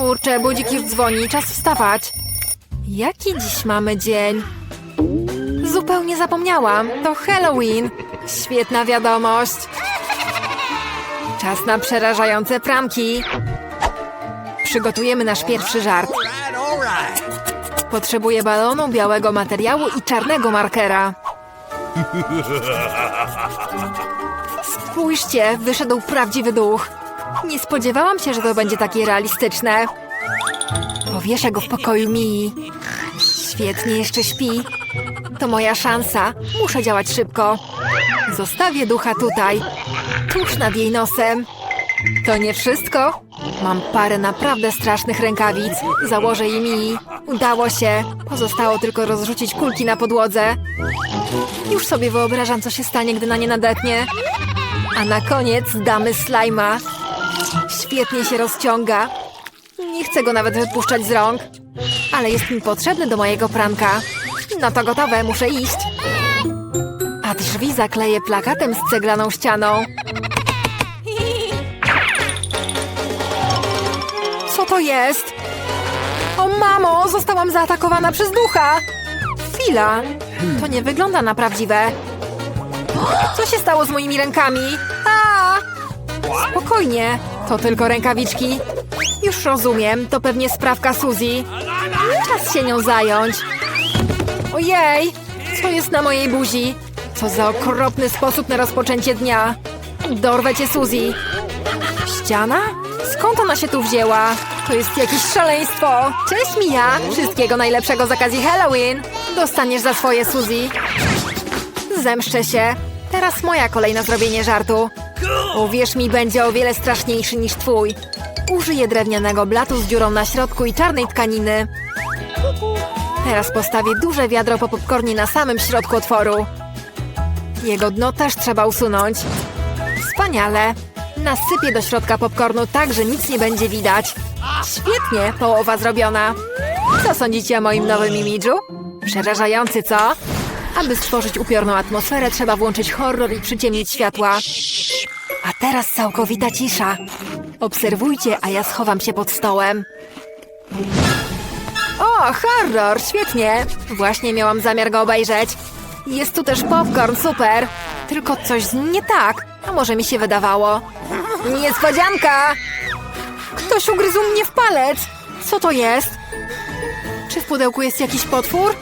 Kurczę, budzik już dzwoni, czas wstawać. Jaki dziś mamy dzień? Zupełnie zapomniałam. To Halloween. Świetna wiadomość. Czas na przerażające pranki. Przygotujemy nasz pierwszy żart. Potrzebuję balonu, białego materiału i czarnego markera. Spójrzcie, wyszedł prawdziwy duch. Nie spodziewałam się, że to będzie takie realistyczne. Powieszę go w pokoju Mii. Świetnie, jeszcze śpi. To moja szansa. Muszę działać szybko. Zostawię ducha tutaj, tuż nad jej nosem. To nie wszystko. Mam parę naprawdę strasznych rękawic. Założę je Mii. Udało się. Pozostało tylko rozrzucić kulki na podłodze. Już sobie wyobrażam, co się stanie, gdy na nie nadepnie. A na koniec damy slajma. Świetnie się rozciąga. Nie chcę go nawet wypuszczać z rąk. Ale jest mi potrzebny do mojego pranka. No to gotowe, muszę iść. A drzwi zakleję plakatem z ceglaną ścianą. Co to jest? O mamo, zostałam zaatakowana przez ducha! Chwila, to nie wygląda na prawdziwe. Co się stało z moimi rękami? Spokojnie, to tylko rękawiczki. Już rozumiem, to pewnie sprawka Suzy. Czas się nią zająć. Ojej, co jest na mojej buzi? Co za okropny sposób na rozpoczęcie dnia. Dorwę cię, Suzy. Ściana? Skąd ona się tu wzięła? To jest jakieś szaleństwo. Cześć, Mia. Wszystkiego najlepszego z okazji Halloween. Dostaniesz za swoje, Suzy. Zemszczę się. Teraz moja kolej na zrobienie żartu. Uwierz mi, będzie o wiele straszniejszy niż twój. Użyję drewnianego blatu z dziurą na środku i czarnej tkaniny. Teraz postawię duże wiadro po popcornie na samym środku otworu. Jego dno też trzeba usunąć. Wspaniale. Nasypię do środka popcornu tak, że nic nie będzie widać. Świetnie, połowa zrobiona. Co sądzicie o moim nowym imidżu? Przerażający, co? Aby stworzyć upiorną atmosferę, trzeba włączyć horror i przyciemnić światła. A teraz całkowita cisza. Obserwujcie, a ja schowam się pod stołem. O, horror, świetnie. Właśnie miałam zamiar go obejrzeć. Jest tu też popcorn, super. Tylko coś nie tak. A może mi się wydawało. Niespodzianka! Ktoś ugryzł mnie w palec. Co to jest? Czy w pudełku jest jakiś potwór?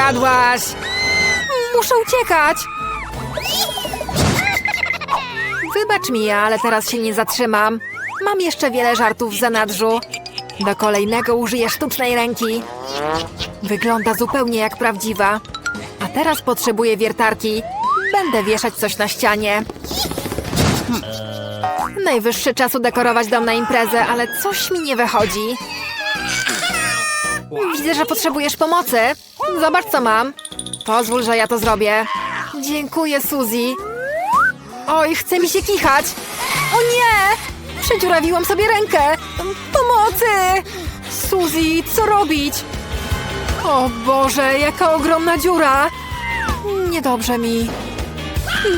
Zgadłaś! Muszę uciekać! Wybacz mi, ale teraz się nie zatrzymam. Mam jeszcze wiele żartów w zanadrzu. Do kolejnego użyję sztucznej ręki. Wygląda zupełnie jak prawdziwa. A teraz potrzebuję wiertarki. Będę wieszać coś na ścianie. Najwyższy czas udekorować dom na imprezę, ale coś mi nie wychodzi. Widzę, że potrzebujesz pomocy. Zobacz, co mam. Pozwól, że ja to zrobię. Dziękuję, Suzy. Oj, chce mi się kichać. O nie! Przedziurawiłam sobie rękę. Pomocy! Suzy, co robić? O Boże, jaka ogromna dziura. Niedobrze mi.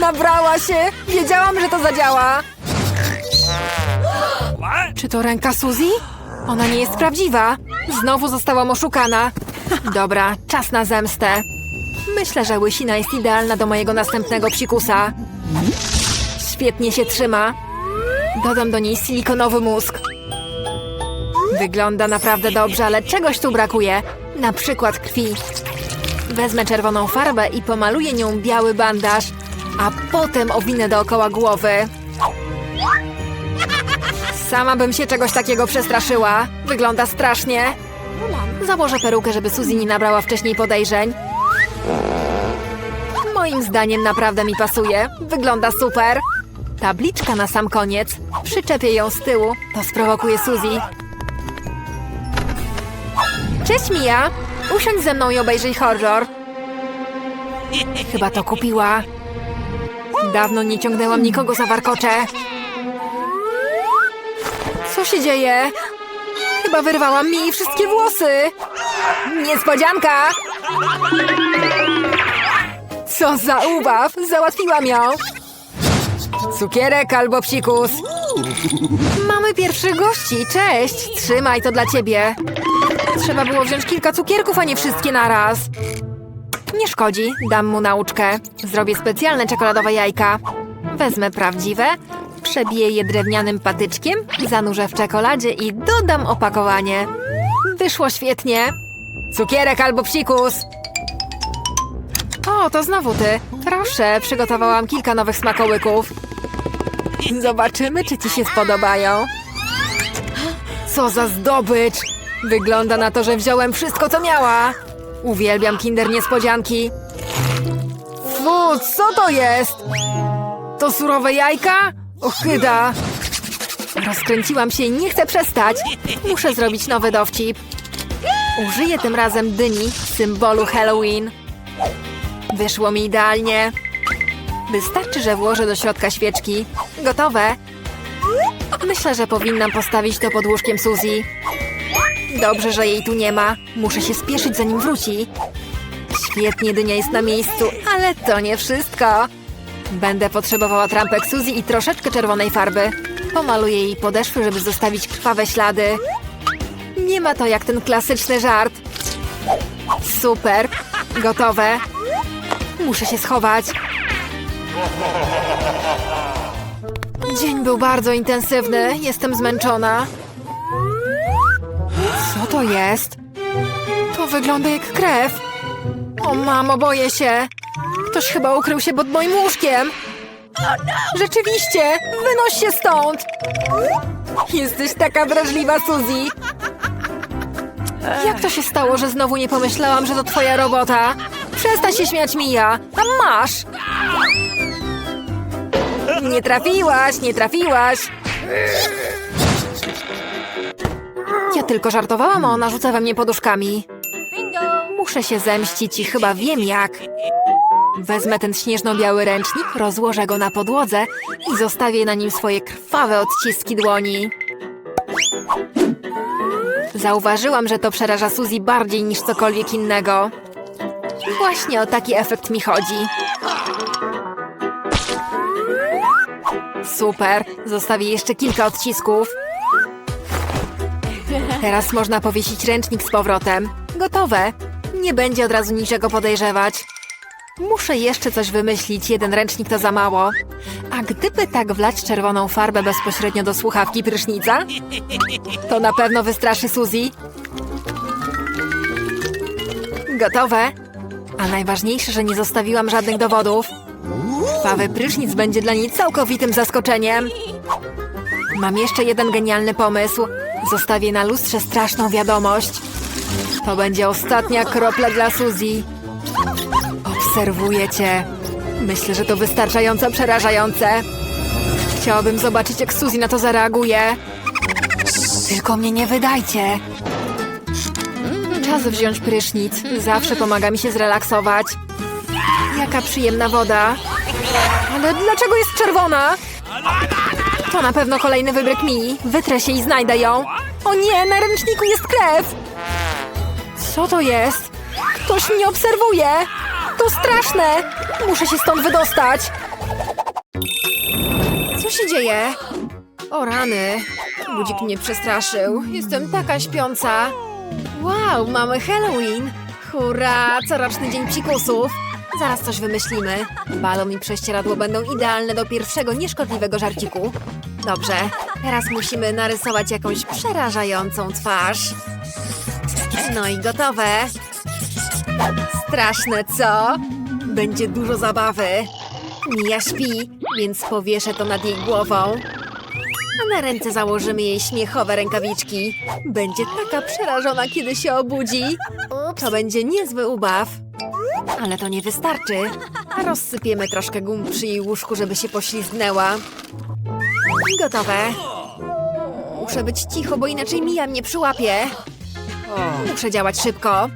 Nabrała się. Wiedziałam, że to zadziała. Czy to ręka Suzy? Ona nie jest prawdziwa. Znowu zostałam oszukana. Dobra, czas na zemstę. Myślę, że łysina jest idealna do mojego następnego psikusa. Świetnie się trzyma. Dodam do niej silikonowy mózg. Wygląda naprawdę dobrze, ale czegoś tu brakuje. Na przykład krwi. Wezmę czerwoną farbę i pomaluję nią biały bandaż, a potem owinę dookoła głowy. Sama bym się czegoś takiego przestraszyła. Wygląda strasznie. Założę perukę, żeby Suzy nie nabrała wcześniej podejrzeń. Moim zdaniem naprawdę mi pasuje. Wygląda super. Tabliczka na sam koniec. Przyczepię ją z tyłu. To sprowokuje Suzy. Cześć, Mia. Usiądź ze mną i obejrzyj horror. Chyba to kupiła. Dawno nie ciągnęłam nikogo za warkocze. Co się dzieje? Chyba wyrwałam mi wszystkie włosy. Niespodzianka! Co za ubaw! Załatwiłam ją! Cukierek albo psikus. Mamy pierwszych gości, cześć! Trzymaj to dla ciebie. Trzeba było wziąć kilka cukierków, a nie wszystkie naraz. Nie szkodzi, dam mu nauczkę. Zrobię specjalne czekoladowe jajka. Wezmę prawdziwe, przebiję je drewnianym patyczkiem, zanurzę w czekoladzie i dodam opakowanie. Wyszło świetnie. Cukierek albo psikus. O, to znowu ty. Proszę, przygotowałam kilka nowych smakołyków. Zobaczymy, czy ci się spodobają. Co za zdobycz! Wygląda na to, że wziąłem wszystko, co miała. Uwielbiam kinder niespodzianki. Fu, co to jest? To surowe jajka? Ochyda! Rozkręciłam się i nie chcę przestać. Muszę zrobić nowy dowcip. Użyję tym razem dyni, symbolu Halloween. Wyszło mi idealnie. Wystarczy, że włożę do środka świeczki. Gotowe. Myślę, że powinnam postawić to pod łóżkiem Suzy. Dobrze, że jej tu nie ma. Muszę się spieszyć, zanim wróci. Świetnie, dynia jest na miejscu, ale to nie wszystko. Będę potrzebowała trampek Suzy i troszeczkę czerwonej farby. Pomaluję jej podeszwy, żeby zostawić krwawe ślady. Nie ma to jak ten klasyczny żart. Super. Gotowe. Muszę się schować. Dzień był bardzo intensywny. Jestem zmęczona. Co to jest? To wygląda jak krew. O mamo, boję się. Ktoś chyba ukrył się pod moim łóżkiem. Rzeczywiście! Wynoś się stąd! Jesteś taka wrażliwa, Suzy. Jak to się stało, że znowu nie pomyślałam, że to twoja robota? Przestań się śmiać, Mija. A masz! Nie trafiłaś, nie trafiłaś. Ja tylko żartowałam, a ona rzuca we mnie poduszkami. Muszę się zemścić i chyba wiem jak. Wezmę ten śnieżno-biały ręcznik, rozłożę go na podłodze i zostawię na nim swoje krwawe odciski dłoni. Zauważyłam, że to przeraża Suzy bardziej niż cokolwiek innego. Właśnie o taki efekt mi chodzi. Super, zostawię jeszcze kilka odcisków. Teraz można powiesić ręcznik z powrotem. Gotowe. Nie będzie od razu niczego podejrzewać. Muszę jeszcze coś wymyślić, jeden ręcznik to za mało. A gdyby tak wlać czerwoną farbę bezpośrednio do słuchawki prysznica? To na pewno wystraszy Suzy. Gotowe. A najważniejsze, że nie zostawiłam żadnych dowodów. Krwawy prysznic będzie dla niej całkowitym zaskoczeniem. Mam jeszcze jeden genialny pomysł. Zostawię na lustrze straszną wiadomość. To będzie ostatnia kropla dla Suzy. Obserwuję cię. Myślę, że to wystarczająco przerażające. Chciałabym zobaczyć, jak Suzy na to zareaguje. Tylko mnie nie wydajcie. Czas wziąć prysznic. Zawsze pomaga mi się zrelaksować. Jaka przyjemna woda. Ale dlaczego jest czerwona? To na pewno kolejny wybryk mi. Wytrę się i znajdę ją. O nie, na ręczniku jest krew. Co to jest? Ktoś mnie obserwuje. To straszne. Muszę się stąd wydostać. Co się dzieje? O rany. Budzik mnie przestraszył. Jestem taka śpiąca. Wow, mamy Halloween. Hurra, coroczny dzień psikusów. Zaraz coś wymyślimy. Balon i prześcieradło będą idealne do pierwszego nieszkodliwego żarciku. Dobrze, teraz musimy narysować jakąś przerażającą twarz. No i gotowe. Straszne, co? Będzie dużo zabawy. Mia śpi, więc powieszę to nad jej głową. A na ręce założymy jej śmiechowe rękawiczki. Będzie taka przerażona, kiedy się obudzi. To będzie niezły ubaw. Ale to nie wystarczy. Rozsypiemy troszkę gum przy jej łóżku, żeby się poślizgnęła. Gotowe. Muszę być cicho, bo inaczej Mija mnie przyłapie. Muszę działać szybko.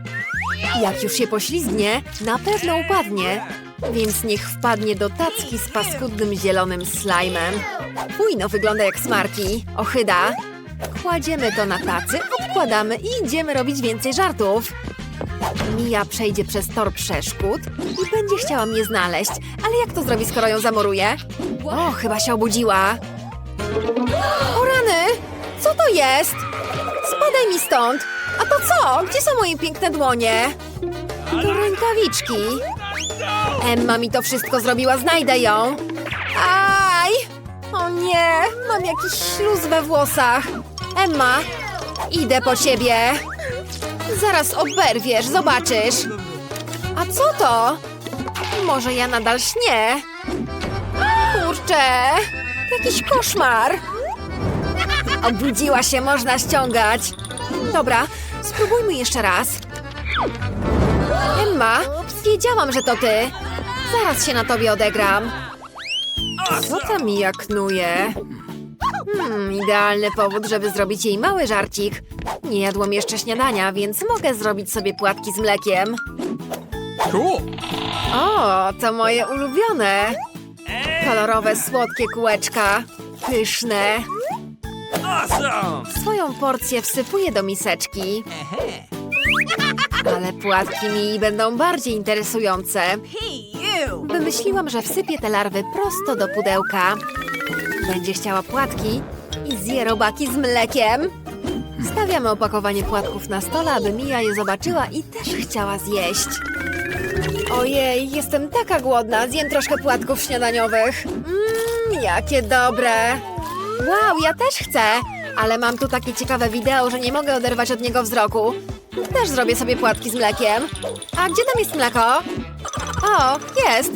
Jak już się poślizgnie, na pewno upadnie. Więc niech wpadnie do tacki z paskudnym zielonym slajmem. Uj, no wygląda jak smarki. Ochyda. Kładziemy to na tacy, odkładamy i idziemy robić więcej żartów. Mia przejdzie przez tor przeszkód i będzie chciała mnie znaleźć. Ale jak to zrobi, skoro ją zamoruję? O, chyba się obudziła. O rany! Co to jest? Spadaj mi stąd! A to co? Gdzie są moje piękne dłonie? To rękawiczki. Emma mi to wszystko zrobiła, znajdę ją. Aj! O nie, mam jakiś śluz we włosach. Emma, idę po ciebie. Zaraz oberwiesz, zobaczysz. A co to? Może ja nadal śnię? Kurczę, jakiś koszmar. Obudziła się, można ściągać. Dobra, spróbujmy jeszcze raz. Emma, wiedziałam, że to ty. Zaraz się na tobie odegram. Co tam Mija knuje? Hmm, idealny powód, żeby zrobić jej mały żarcik. Nie jadłam jeszcze śniadania, więc mogę zrobić sobie płatki z mlekiem. Cool. O, to moje ulubione. Kolorowe, słodkie kółeczka. Pyszne. Awesome. Swoją porcję wsypuję do miseczki. Ale płatki mi będą bardziej interesujące. Wymyśliłam, że wsypię te larwy prosto do pudełka. Będzie chciała płatki i zje robaki z mlekiem. Stawiamy opakowanie płatków na stole, aby Mia je zobaczyła i też chciała zjeść. Ojej, jestem taka głodna. Zjem troszkę płatków śniadaniowych. Mmm, jakie dobre. Wow, ja też chcę. Ale mam tu takie ciekawe wideo, że nie mogę oderwać od niego wzroku. Też zrobię sobie płatki z mlekiem. A gdzie tam jest mleko? O, jest.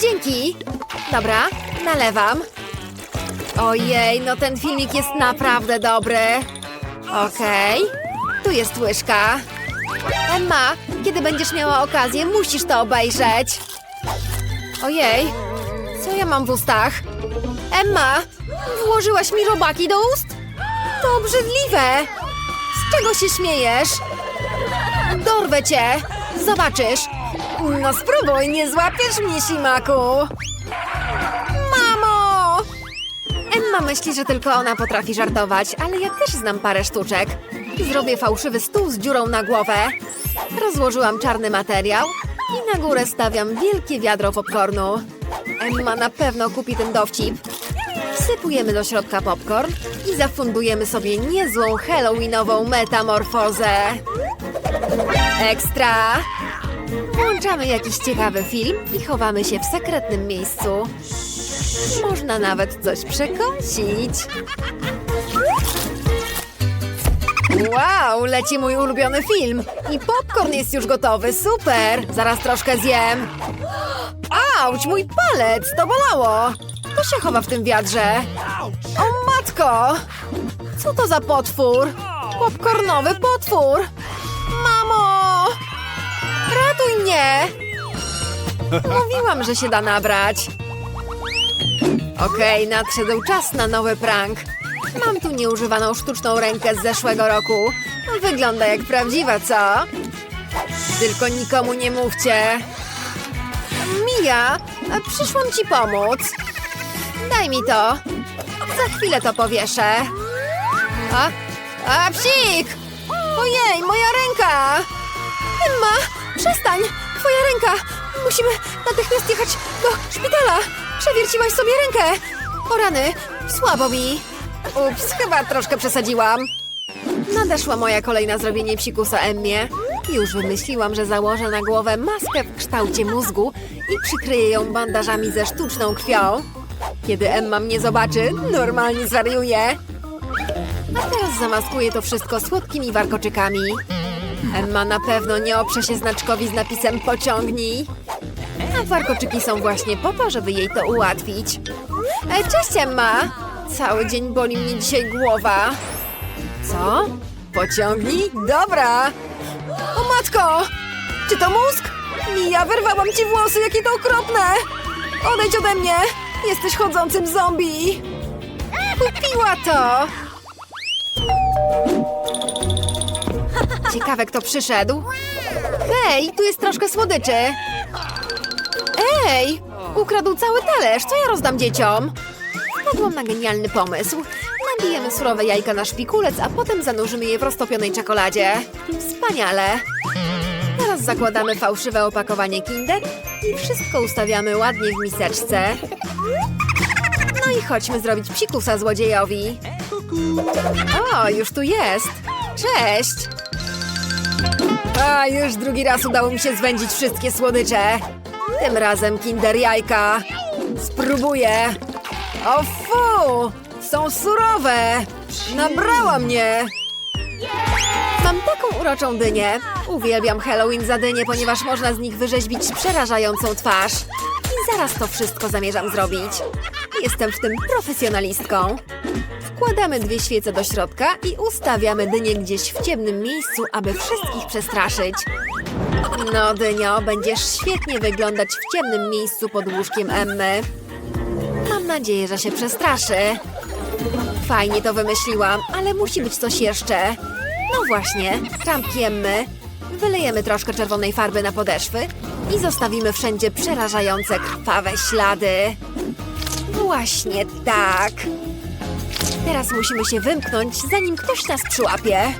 Dzięki. Dobra, nalewam. Ojej, no ten filmik jest naprawdę dobry. Okej. Tu jest łyżka. Emma, kiedy będziesz miała okazję, musisz to obejrzeć. Ojej, co ja mam w ustach? Emma, włożyłaś mi robaki do ust? To obrzydliwe. Z czego się śmiejesz? Dorwę cię. Zobaczysz. No spróbuj, nie złapiesz mnie, Simaku. Mamo! Emma myśli, że tylko ona potrafi żartować, ale ja też znam parę sztuczek. Zrobię fałszywy stół z dziurą na głowę. Rozłożyłam czarny materiał i na górę stawiam wielkie wiadro popcornu. Emma na pewno kupi ten dowcip. Wsypujemy do środka popcorn i zafundujemy sobie niezłą halloweenową metamorfozę. Ekstra! Włączamy jakiś ciekawy film i chowamy się w sekretnym miejscu. Można nawet coś przekąsić. Wow, leci mój ulubiony film. I popcorn jest już gotowy, super! Zaraz troszkę zjem. Auć, mój palec, to bolało. To się chowa w tym wiadrze. O matko! Co to za potwór? Popcornowy potwór! Mamo! Ratuj mnie! Mówiłam, że się da nabrać. Okej, nadszedł czas na nowy prank. Mam tu nieużywaną sztuczną rękę z zeszłego roku. Wygląda jak prawdziwa, co? Tylko nikomu nie mówcie. Mija, przyszłam ci pomóc. Daj mi to. Za chwilę to powieszę. A, a psik! Ojej, moja ręka! Emma, przestań! Twoja ręka! Musimy natychmiast jechać do szpitala! Przewierciłaś sobie rękę! O rany, słabo mi! Ups, chyba troszkę przesadziłam. Nadeszła moja kolej na zrobienie psikusa Emmie. Już wymyśliłam, że założę na głowę maskę w kształcie mózgu i przykryję ją bandażami ze sztuczną krwią. Kiedy Emma mnie zobaczy, normalnie zwariuje. A teraz zamaskuję to wszystko słodkimi warkoczykami. Emma na pewno nie oprze się znaczkowi z napisem pociągnij. A warkoczyki są właśnie po to, żeby jej to ułatwić. E, cześć Emma! Cały dzień boli mnie dzisiaj głowa. Co? Pociągnij? Dobra! O matko! Czy to mózg? Mija, wyrwałam ci włosy, jakie to okropne! Odejdź ode mnie! Jesteś chodzącym zombie! Kupiła to! Ciekawe, kto przyszedł. Hej, tu jest troszkę słodyczy. Ej, ukradł cały talerz. Co ja rozdam dzieciom? Wpadłam na genialny pomysł. Nabijemy surowe jajka na szpikulec, a potem zanurzymy je w roztopionej czekoladzie. Wspaniale. Teraz zakładamy fałszywe opakowanie Kinder i wszystko ustawiamy ładnie w miseczce. No i chodźmy zrobić psikusa złodziejowi. O, już tu jest. Cześć. A, już drugi raz udało mi się zwędzić wszystkie słodycze. Tym razem Kinder jajka. Spróbuję. O fu! Są surowe! Nabrała mnie! Mam taką uroczą dynię. Uwielbiam Halloween za dynię, ponieważ można z nich wyrzeźbić przerażającą twarz. I zaraz to wszystko zamierzam zrobić. Jestem w tym profesjonalistką. Wkładamy dwie świece do środka i ustawiamy dynię gdzieś w ciemnym miejscu, aby wszystkich przestraszyć. No, Dynio, będziesz świetnie wyglądać w ciemnym miejscu pod łóżkiem Emmy. Mam nadzieję, że się przestraszy. Fajnie to wymyśliłam, ale musi być coś jeszcze. No właśnie, trampki Emmy. Wylejemy troszkę czerwonej farby na podeszwy i zostawimy wszędzie przerażające krwawe ślady. Właśnie tak. Teraz musimy się wymknąć, zanim ktoś nas przyłapie.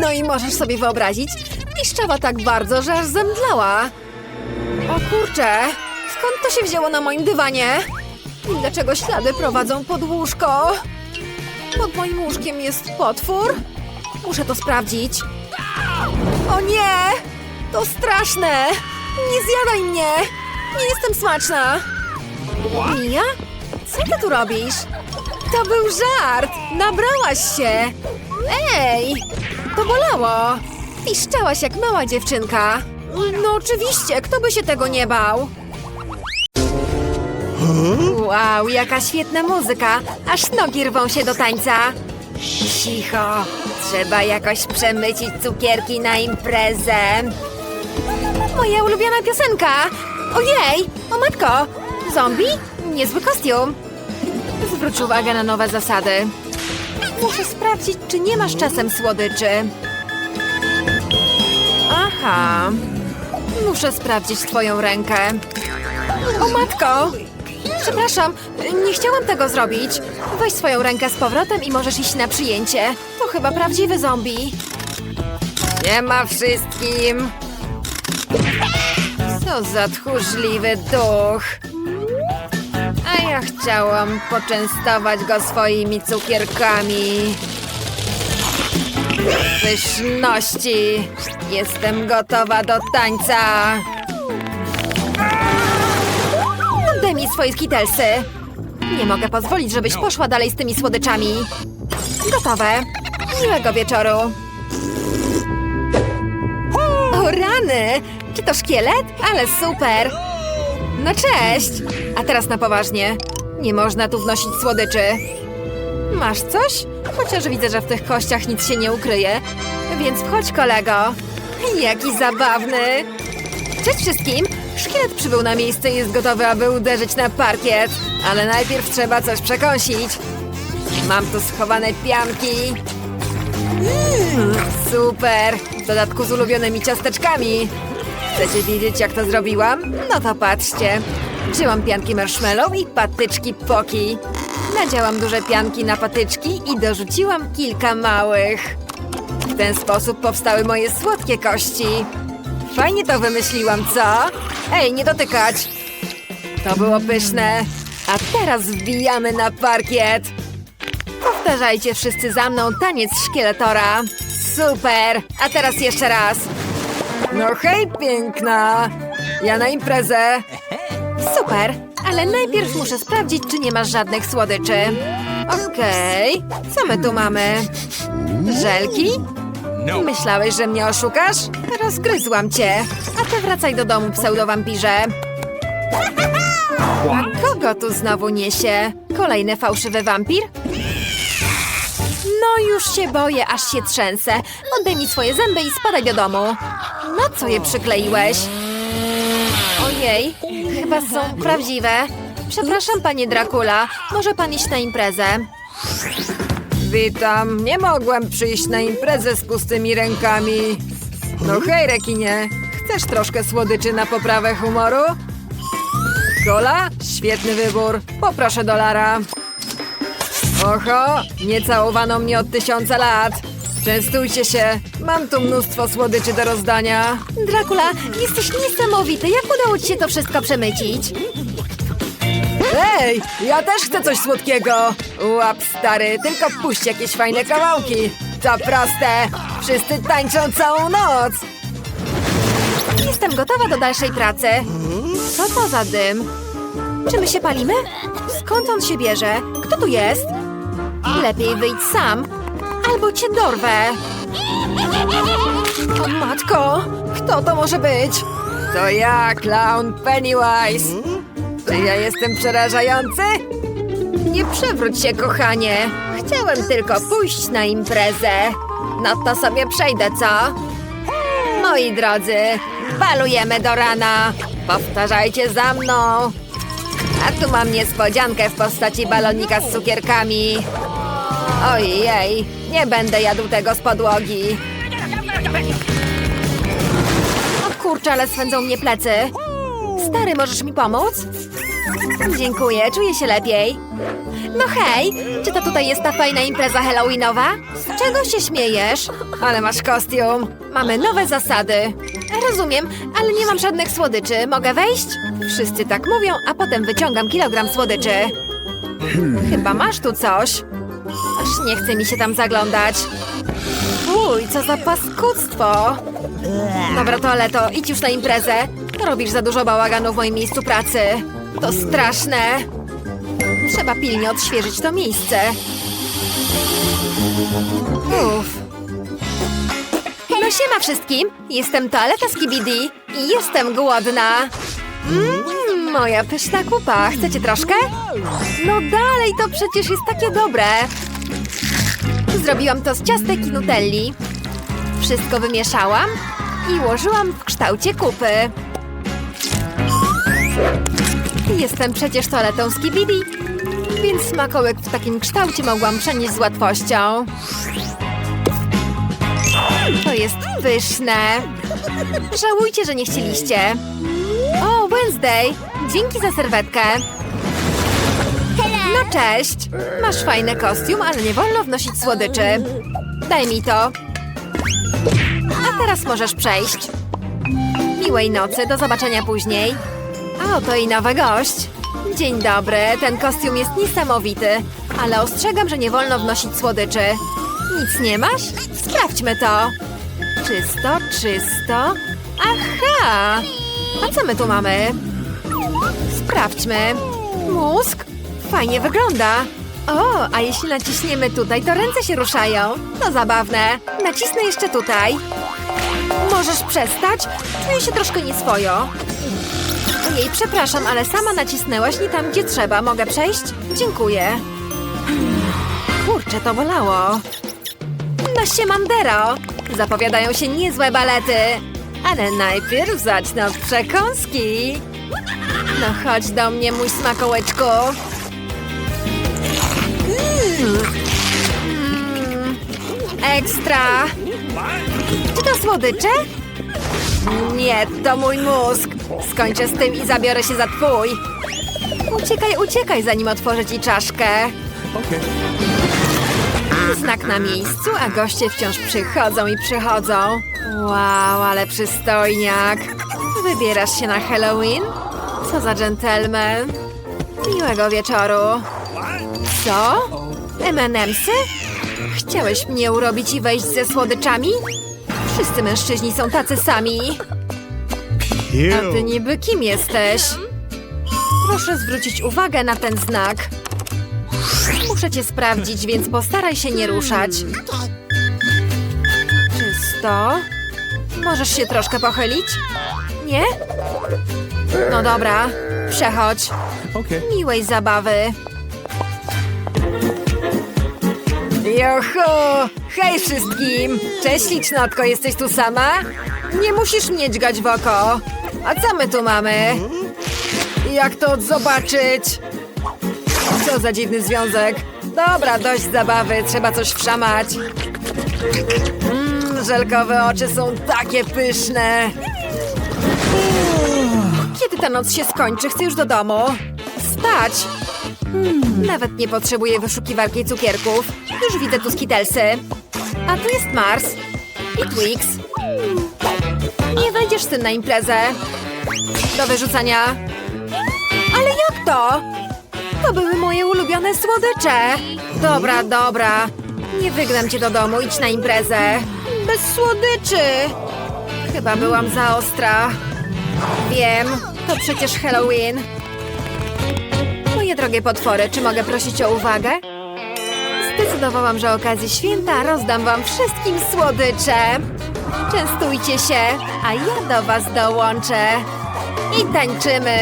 No i możesz sobie wyobrazić, piszczała tak bardzo, że aż zemdlała. O kurczę, skąd to się wzięło na moim dywanie? I dlaczego ślady prowadzą pod łóżko? Pod moim łóżkiem jest potwór? Muszę to sprawdzić. O nie! To straszne! Nie zjadaj mnie! Nie jestem smaczna! Mia? Co ty tu robisz? To był żart! Nabrałaś się! Ej! To bolało! Piszczałaś jak mała dziewczynka. No oczywiście, kto by się tego nie bał? Wow, jaka świetna muzyka! Aż nogi rwą się do tańca. Cicho, trzeba jakoś przemycić cukierki na imprezę. Moja ulubiona piosenka! Ojej! O matko! Zombie? Niezły kostium. Zwróć uwagę na nowe zasady. Muszę sprawdzić, czy nie masz czasem słodyczy. Aha. Muszę sprawdzić twoją rękę. O matko! Przepraszam, nie chciałam tego zrobić. Weź swoją rękę z powrotem i możesz iść na przyjęcie. To chyba prawdziwy zombie. Nie ma wszystkim. Co za tchórzliwy duch. A ja chciałam poczęstować go swoimi cukierkami. Pyszności! Jestem gotowa do tańca! Mi swoje skitelsy! Nie mogę pozwolić, żebyś poszła dalej z tymi słodyczami. Gotowe. Miłego wieczoru. O rany! Czy to szkielet? Ale super! No cześć! A teraz na poważnie. Nie można tu wnosić słodyczy. Masz coś? Chociaż widzę, że w tych kościach nic się nie ukryje. Więc wchodź, kolego. Jaki zabawny. Cześć wszystkim! Szkielet przybył na miejsce i jest gotowy, aby uderzyć na parkiet. Ale najpierw trzeba coś przekąsić. Mam tu schowane pianki. Mm, super! W dodatku z ulubionymi ciasteczkami. Chcecie wiedzieć, jak to zrobiłam? No to patrzcie. Wzięłam pianki marshmallow i patyczki poki. Nadziałam duże pianki na patyczki i dorzuciłam kilka małych. W ten sposób powstały moje słodkie kości. Fajnie to wymyśliłam, co? Ej, nie dotykać! To było pyszne. A teraz wbijamy na parkiet. Powtarzajcie wszyscy za mną taniec szkieletora. Super! A teraz jeszcze raz. No hej, piękna! Ja na imprezę. Super, ale najpierw muszę sprawdzić, czy nie masz żadnych słodyczy. Okej, co my tu mamy? Żelki? No. Myślałeś, że mnie oszukasz? Rozgryzłam cię. A ty wracaj do domu, pseudowampirze. A kogo tu znowu niesie? Kolejny fałszywy wampir? No już się boję, aż się trzęsę. Oddaj mi swoje zęby i spadaj do domu. Na co je przykleiłeś? Ojej, chyba są prawdziwe. Przepraszam, panie Dracula. Może pan iść na imprezę? Witam. Nie mogłem przyjść na imprezę z pustymi rękami. No hej, rekinie. Chcesz troszkę słodyczy na poprawę humoru? Kola? Świetny wybór. Poproszę dolara. Oho, nie całowano mnie od tysiąca lat. Częstujcie się. Mam tu mnóstwo słodyczy do rozdania. Dracula, jesteś niesamowity. Jak udało ci się to wszystko przemycić? Ej, ja też chcę coś słodkiego. Łap, stary, tylko puść jakieś fajne kawałki. To proste. Wszyscy tańczą całą noc. Jestem gotowa do dalszej pracy. Co to za dym? Czy my się palimy? Skąd on się bierze? Kto tu jest? Lepiej wyjdź sam, albo cię dorwę. O matko, kto to może być? To ja, clown Pennywise. Czy ja jestem przerażający? Nie przewróć się, kochanie. Chciałem tylko pójść na imprezę. No to sobie przejdę, co? Moi drodzy, balujemy do rana. Powtarzajcie za mną. A tu mam niespodziankę w postaci balonika z cukierkami. Ojej, nie będę jadł tego z podłogi. O kurczę, ale swędzą mnie plecy. Stary, możesz mi pomóc? Dziękuję, czuję się lepiej. No hej, czy to tutaj jest ta fajna impreza halloweenowa? Z czego się śmiejesz? Ale masz kostium. Mamy nowe zasady. Rozumiem, ale nie mam żadnych słodyczy. Mogę wejść? Wszyscy tak mówią, a potem wyciągam kilogram słodyczy. Chyba masz tu coś. Aż nie chce mi się tam zaglądać. Uj, co za paskudztwo. Dobra, toaleto, idź już na imprezę. Robisz za dużo bałaganu w moim miejscu pracy. To straszne. Trzeba pilnie odświeżyć to miejsce. Uff. No siema wszystkim, jestem Toaleta z i jestem głodna. Mmm, moja pyszna kupa. Chcecie troszkę? No dalej, to przecież jest takie dobre. Zrobiłam to z ciastek i nutelli. Wszystko wymieszałam i ułożyłam w kształcie kupy. Jestem przecież toaletą z więc smakołek w takim kształcie mogłam przenieść z łatwością. To jest pyszne. Żałujcie, że nie chcieliście. O, Wednesday, dzięki za serwetkę. No cześć! Masz fajny kostium, ale nie wolno wnosić słodyczy. Daj mi to. A teraz możesz przejść. Miłej nocy, do zobaczenia później. A oto i nowy gość. Dzień dobry, ten kostium jest niesamowity, ale ostrzegam, że nie wolno wnosić słodyczy. Nic nie masz? Sprawdźmy to. Czysto, czysto. Aha! A co my tu mamy? Sprawdźmy. Mózg? Fajnie wygląda. O, a jeśli naciśniemy tutaj, to ręce się ruszają. To zabawne. Nacisnę jeszcze tutaj. Możesz przestać? Czuję się troszkę nieswojo. Ojej, przepraszam, ale sama nacisnęłaś nie tam, gdzie trzeba. Mogę przejść? Dziękuję. Kurczę, to bolało. No się Mandero. Zapowiadają się niezłe balety. Ale najpierw zacznę od przekąski. No chodź do mnie, mój smakołeczku. Mm. Mm. Ekstra. Czy to słodycze? Nie, to mój mózg. Skończę z tym i zabiorę się za twój. Uciekaj, uciekaj, zanim otworzę ci czaszkę. Znak na miejscu, a goście wciąż przychodzą i przychodzą. Wow, ale przystojniak. Wybierasz się na Halloween? Co za dżentelmen. Miłego wieczoru. Co? M&M'sy? Chciałeś mnie urobić i wejść ze słodyczami? Wszyscy mężczyźni są tacy sami. A ty niby kim jesteś? Proszę zwrócić uwagę na ten znak. Muszę cię sprawdzić, więc postaraj się nie ruszać. Czysto. Możesz się troszkę pochylić? Nie? No dobra, przechodź. Miłej zabawy. Joho! Hej wszystkim! Cześć licznotko, jesteś tu sama? Nie musisz mnie dźgać w oko. A co my tu mamy? Jak to zobaczyć? Co za dziwny związek. Dobra, dość zabawy, trzeba coś wszamać. Mmm, żelkowe oczy są takie pyszne. Kiedy ta noc się skończy? Chcę już do domu. Spać. Hmm, nawet nie potrzebuję wyszukiwarki cukierków. Już widzę tu skitelsy. A tu jest Mars. I Twix. Nie wejdziesz z tym na imprezę. Do wyrzucenia. Ale jak to? To były moje ulubione słodycze. Dobra, dobra. Nie wygnam cię do domu, idź na imprezę. Bez słodyczy. Chyba byłam za ostra. Wiem, to przecież Halloween. Moje drogie potwory, czy mogę prosić o uwagę? Zdecydowałam, że okazji święta rozdam wam wszystkim słodycze. Częstujcie się, a ja do was dołączę. I tańczymy.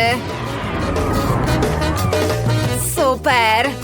Super!